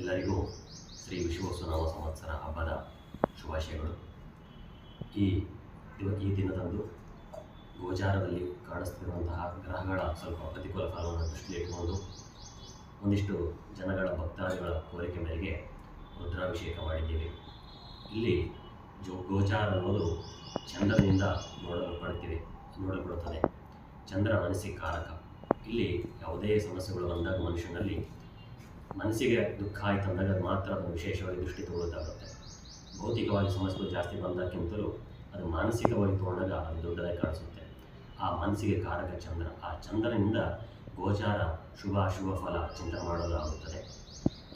ಎಲ್ಲರಿಗೂ ಶ್ರೀ ವಿಶ್ವೋತ್ಸವ ಸಂವತ್ಸರ ಹಬ್ಬದ ಶುಭಾಶಯಗಳು. ಈ ಈ ದಿನದಂದು ಗೋಚಾರದಲ್ಲಿ ಕಾಣಿಸ್ತಿರುವಂತಹ ಗ್ರಹಗಳ ಸ್ವಲ್ಪ ಪ್ರತಿಕೂಲ ಫಲವನ್ನು ದೃಷ್ಟಿಯಲ್ಲಿಟ್ಟುಕೊಂಡು ಒಂದಿಷ್ಟು ಜನಗಳ ಭಕ್ತಾದಿಗಳ ಕೋರಿಕೆ ಮೇರೆಗೆ ರುದ್ರಾಭಿಷೇಕ ಮಾಡಿದ್ದೇವೆ. ಇಲ್ಲಿ ಜೋ ಗೋಚಾರ ಅನ್ನೋದು ಚಂದ್ರನಿಂದ ನೋಡಲ್ಪಡುತ್ತಿವೆ ನೋಡಲ್ಪಡುತ್ತದೆ. ಚಂದ್ರ ಮನಸ್ಸಿಗೆ ಕಾರಕ. ಇಲ್ಲಿ ಯಾವುದೇ ಸಮಸ್ಯೆಗಳು ಬಂದಾಗ ಮನುಷ್ಯನಲ್ಲಿ ಮನಸ್ಸಿಗೆ ದುಃಖ ಆಯಿತು ಅಂದಾಗ ಅದು ಮಾತ್ರ ಅದು ವಿಶೇಷವಾಗಿ ದೃಷ್ಟಿ ತಗೊಳ್ಳೋದಾಗುತ್ತೆ ಭೌತಿಕವಾಗಿ ಸಮಸ್ಯೆಗಳು ಜಾಸ್ತಿ ಬಂದಕ್ಕಿಂತಲೂ ಅದು ಮಾನಸಿಕವಾಗಿ ತಗೊಂಡಾಗ ಅದು ದೊಡ್ಡದಾಗಿ ಕಾಣಿಸುತ್ತೆ. ಆ ಮನಸ್ಸಿಗೆ ಕಾರಕ ಚಂದ್ರ, ಆ ಚಂದ್ರನಿಂದ ಗೋಚಾರ, ಶುಭ, ಅಶುಭ ಫಲ ಚಿಂತನೆ ಮಾಡಲಾಗುತ್ತದೆ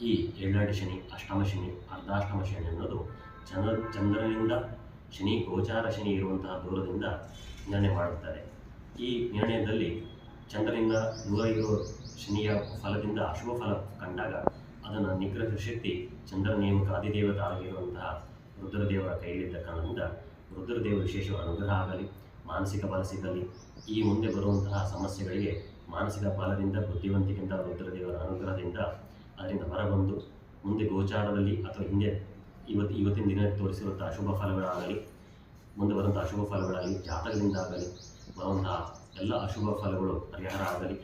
ಈ ಏಳನಾಡಿ ಶನಿ, ಅಷ್ಟಮ ಶನಿ, ಅರ್ಧಾಷ್ಟಮ ಶನಿ ಅನ್ನೋದು ಚಂದ್ರ, ಚಂದ್ರನಿಂದ ಶನಿ, ಗೋಚಾರ ಶನಿ ಇರುವಂತಹ ದೂರದಿಂದ ನಿರ್ಣಯ ಮಾಡುತ್ತಾರೆ. ಈ ನಿರ್ಣಯದಲ್ಲಿ ಚಂದ್ರನಿಂದ ದೂರ ಇರೋ ಶನಿಯ ಫಲದಿಂದ ಅಶುಭ ಫಲ ಕಂಡಾಗ ಅದನ್ನು ನಿಗ್ರಹ ಶಕ್ತಿ ಚಂದ್ರ ನೇಮಕ ಅಧಿದೇವತ ಆಗಿರುವಂತಹ ರುದ್ರದೇವರ ಕೈಯಲ್ಲಿದ್ದ ಕಾರಣದಿಂದ ರುದ್ರದೇವರ ವಿಶೇಷ ಅನುಗ್ರಹ ಆಗಲಿ, ಮಾನಸಿಕ ಬಲ ಸಿಗಲಿ, ಈ ಮುಂದೆ ಬರುವಂತಹ ಸಮಸ್ಯೆಗಳಿಗೆ ಮಾನಸಿಕ ಬಲದಿಂದ, ಬುದ್ಧಿವಂತಿಕೆಯಿಂದ ರುದ್ರದೇವರ ಅನುಗ್ರಹದಿಂದ ಅದರಿಂದ ಹೊರಬಂದು ಮುಂದೆ ಗೋಚಾರದಲ್ಲಿ ಅಥವಾ ಹಿಂದೆ ಇವತ್ತು ಇವತ್ತಿನ ದಿನ ತೋರಿಸಿರುವಂಥ ಅಶುಭ ಫಲಗಳಾಗಲಿ, ಮುಂದೆ ಬರುವಂಥ ಅಶುಭ ಫಲಗಳಾಗಲಿ ಜಾತಕದಿಂದ ಆಗಲಿ ಬರುವಂತಹ ಎಲ್ಲ ಅಶುಭ ಫಲಗಳು ಪರಿಹಾರ ಆಗಲಿ.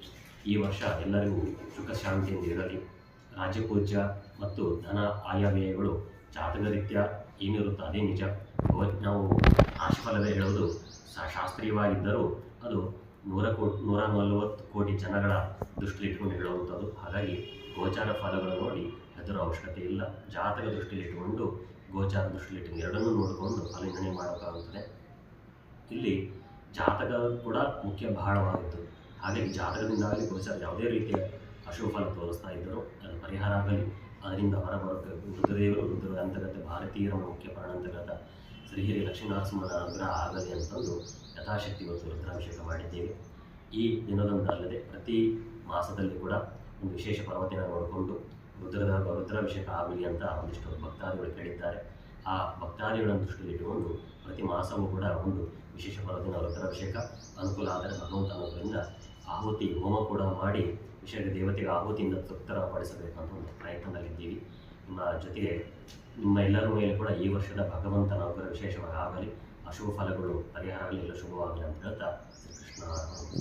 ಈ ವರ್ಷ ಎಲ್ಲರಿಗೂ ಸುಖ ಶಾಂತಿಯಿಂದ ಇರಲಿ ರಾಜ್ಯಪೂಜ್ಯ ಮತ್ತು ಧನ ಆಯವ್ಯಯಗಳು ಜಾತಕರೀತ್ಯ ಏನಿರುತ್ತೋ ಅದೇ ನಿಜ ನಾವು ರಾಶಿಫಲವೇ ಹೇಳೋದು ಶಾಸ್ತ್ರೀಯವಾಗಿದ್ದರೂ ಅದು ನೂರ ಕೋಟಿ ನೂರ ನಲವತ್ತು ಕೋಟಿ ಜನಗಳ ದೃಷ್ಟಿಲಿ ಇಟ್ಕೊಂಡು ಹೇಳುವಂಥದ್ದು. ಹಾಗಾಗಿ ಗೋಚಾರ ಫಲಗಳು ನೋಡಿ ಹೆದರ ಅವಶ್ಯಕತೆ ಇಲ್ಲ. ಜಾತಕ ದೃಷ್ಟಿಯಲ್ಲಿ ಇಟ್ಟುಕೊಂಡು ಗೋಚಾರ ದೃಷ್ಟಿಯಲ್ಲಿ ಇಟ್ಟು ಎರಡನ್ನೂ ನೋಡಿಕೊಂಡು ಫಲ ನಿರ್ಣಯ ಮಾಡಬೇಕಾಗುತ್ತದೆ ಇಲ್ಲಿ ಜಾತಕ ಕೂಡ ಮುಖ್ಯ ಬಹಳವಾಗಿತ್ತು ಹಾಗಾಗಿ ಜಾತಕದಿಂದಾಗಲಿ ಗೋಚರ ಯಾವುದೇ ರೀತಿಯ ಅಶುಭ ತೋರಿಸ್ತಾ ಇದ್ದರು ಅದು ಪರಿಹಾರ ಆಗಲಿ. ಅದರಿಂದ ಹೊರಬರುತ್ತೆ. ರುದ್ರದೇವರು ರುದ್ರ ಅಂತರ್ಗತ ಭಾರತೀಯರ ಮುಖ್ಯ ಪ್ರಾಣಾಂತರ್ಗತ ಶ್ರೀಹರಿ ಲಕ್ಷ್ಮೀನರಸಿಂಹನ ಅನುಗ್ರಹ ಆಗಲಿ ಅಂತಂದು ಯಥಾಶಕ್ತಿ ಇವತ್ತು ರುದ್ರಾಭಿಷೇಕ ಮಾಡಿದ್ದೇವೆ. ಈ ದಿನದಂತ ಅಲ್ಲದೆ ಪ್ರತಿ ಮಾಸದಲ್ಲಿ ಕೂಡ ಒಂದು ವಿಶೇಷ ಪರ್ವತಿನ ನೋಡಿಕೊಂಡು ರುದ್ರದ ರುದ್ರಾಭಿಷೇಕ ಆಗಲಿ ಅಂತ ಒಂದಿಷ್ಟು ಭಕ್ತಾದಿಗಳು ಕೇಳಿದ್ದಾರೆ. ಆ ಭಕ್ತಾದಿಗಳನ್ನು ದೃಷ್ಟಿಯಲ್ಲಿ ಇಟ್ಟುಕೊಂಡು ಪ್ರತಿ ಮಾಸವೂ ಕೂಡ ಒಂದು ವಿಶೇಷ ಪರ್ವದಿನ ರುದ್ರಾಭಿಷೇಕ ಅನುಕೂಲ ಆದರೆ ಭಗವಂತ ಅನ್ನೋದರಿಂದ ಆಹುತಿ, ಹೋಮ ಕೂಡ ಮಾಡಿ ವಿಶೇಷ ದೇವತೆಗೆ ಆಹುತಿಯಿಂದ ತೃಪ್ತರ ಪಡಿಸಬೇಕಂತ ಒಂದು ಪ್ರಯತ್ನದಲ್ಲಿದ್ದೀವಿ. ನಿಮ್ಮ ಜೊತೆಗೆ ನಿಮ್ಮ ಎಲ್ಲರ ಮೇಲೆ ಕೂಡ ಈ ವರ್ಷದ ಭಗವಂತನ ಅನುಗ್ರಹ ವಿಶೇಷವಾಗಿ ಆಗಲಿ, ಅಶುಭ ಫಲಗಳು ಪರಿಹಾರ ಆಗಲಿ ಎಲ್ಲ ಶುಭವಾಗಲಿ ಅಂತ ಹೇಳ್ತಾ ಶ್ರೀಕೃಷ್ಣ.